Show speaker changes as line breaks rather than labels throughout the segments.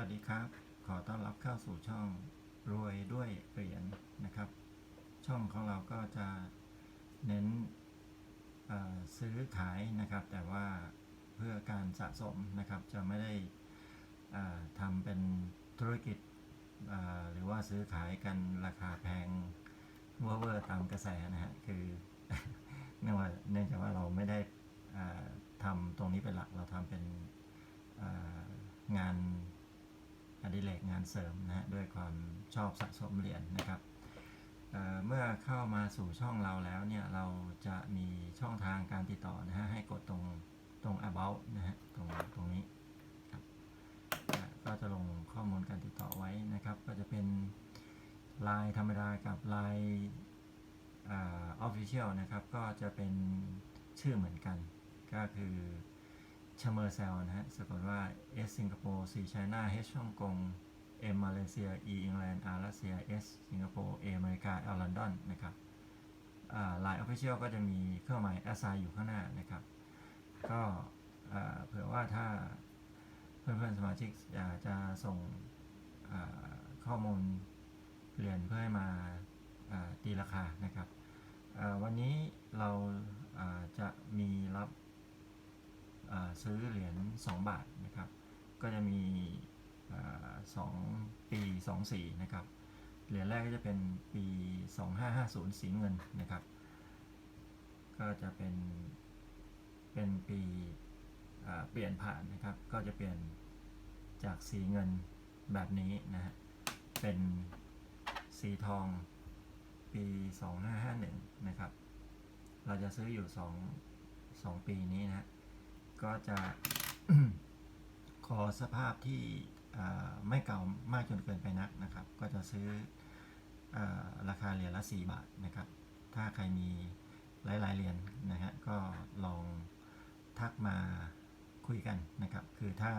วัสดีครับ ขอต้อนรับเข้าสู่ช่องรวยด้วยเหรียญนะครับ ช่องของเราก็จะเน้นซื้อขายนะครับ แต่ว่าเพื่อการสะสมนะครับ จะไม่ได้ทำเป็นธุรกิจหรือว่าซื้อขายกันราคาแพงเวอร์ตามกระแสนะฮะคือเนื่องว่าเนื่องจากว่าเราไม่ได้ทำตรงนี้เป็นหลักเราทำเป็นงาน ดิเรกงานเสริมนะฮะด้วยความชอบสะสมเหรียญนะครับเเมื่อเข้ามาสู่ช่องเราแล้วเนี่ยเราจะมีช่องทางการติดต่อนะฮะให้กดตรงตรง about นะฮะตรงตรงนี้ครับก็จะลงข้อมูลการติดต่อไว้นะครับ ก็จะเป็น Line ธรรมดากับ Line อ่า Official นะครับ ก็จะเป็นชื่อเหมือนกัน ก็คือ ชเมอร์เซลนะฮะสะกดว่า S สิงคโปร์ C ไชน่า H ฮ่องกง M มาเลเซีย E อังกฤษ R รัสเซีย S สิงคโปร์ A อเมริกา L ลอนดอนนะครับลายออฟฟิเชียลก็จะมีเครื่องหมาย assign อยู่ข้างหน้านะครับ ก็เผื่อว่าถ้าเพื่อนๆสมาชิกอยากจะส่งข้อมูลเรียนเพื่อให้มาตีราคานะครับวันนี้เราจะ ซื้อเหรียญ2 บาทนะครับ ก็จะมีสองปี2สีนะครับ เหรียญแรกก็จะเป็นปี 2550 สีเงินนะครับ ก็จะเป็นเป็นปีเปลี่ยนผ่านนะครับ ก็จะเปลี่ยนจากสีเงินแบบนี้นะฮะ เป็นสีทองปี 2551 นะครับ เราจะซื้ออยู่ 2 2 ปีนี้นะฮะ ก็จะขอสภาพที่ไม่เก่ามากจนเกินไปนักนะครับ ก็จะซื้ออราคาเหรียญละ 4 บาทนะครับ ถ้าใครมีหลาย ๆเหรียญนะฮะก็ลองทักมาคุยกันนะครับ คือถ้า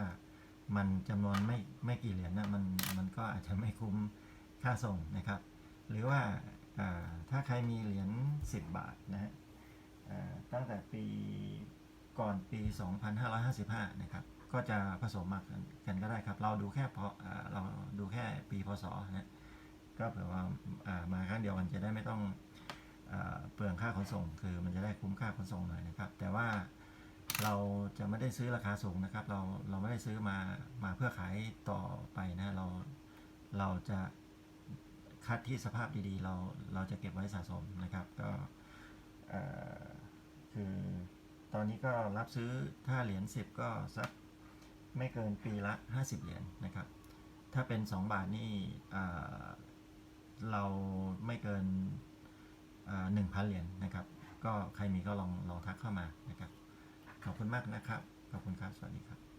มันจำนวนไม่ไม่กี่เหรียญนะมันมันก็อาจจะไม่คุ้มค่าส่งนะครับ หรือว่าถ้าใครมีเหรียญ10 บาทนะฮะตั้งแต่ปี ก่อนปี 2555 นะครับ ก็จะผสมมากันกันก็ได้ครับ เราดูแค่พอเราดูแค่ปีพศนะก็เผื่อว่ามาครั้งเดียวมันจะได้ไม่ต้องเปลืองค่าขนส่ง คือมันจะได้คุ้มค่าขนส่งหน่อยนะครับ แต่ว่าเราจะไม่ได้ซื้อราคาสูงนะครับ เราเราไม่ได้ซื้อมามาเพื่อขายต่อไปนะเราเราจะคัดที่สภาพดีๆ เราเราจะเก็บไว้สะสมนะครับ ก็คือ ตอนนี้ก็รับซื้อถ้าเหรียญ10 ก็สักไม่เกินปีละ 50 เหรียญนะครับ ถ้าเป็น 2 บาทนี่เราไม่เกินหนึ่งพันเหรียญนะครับ ก็ใครมีก็ลองลองทักเข้ามานะครับ ขอบคุณมากนะครับ ขอบคุณครับ สวัสดีครับ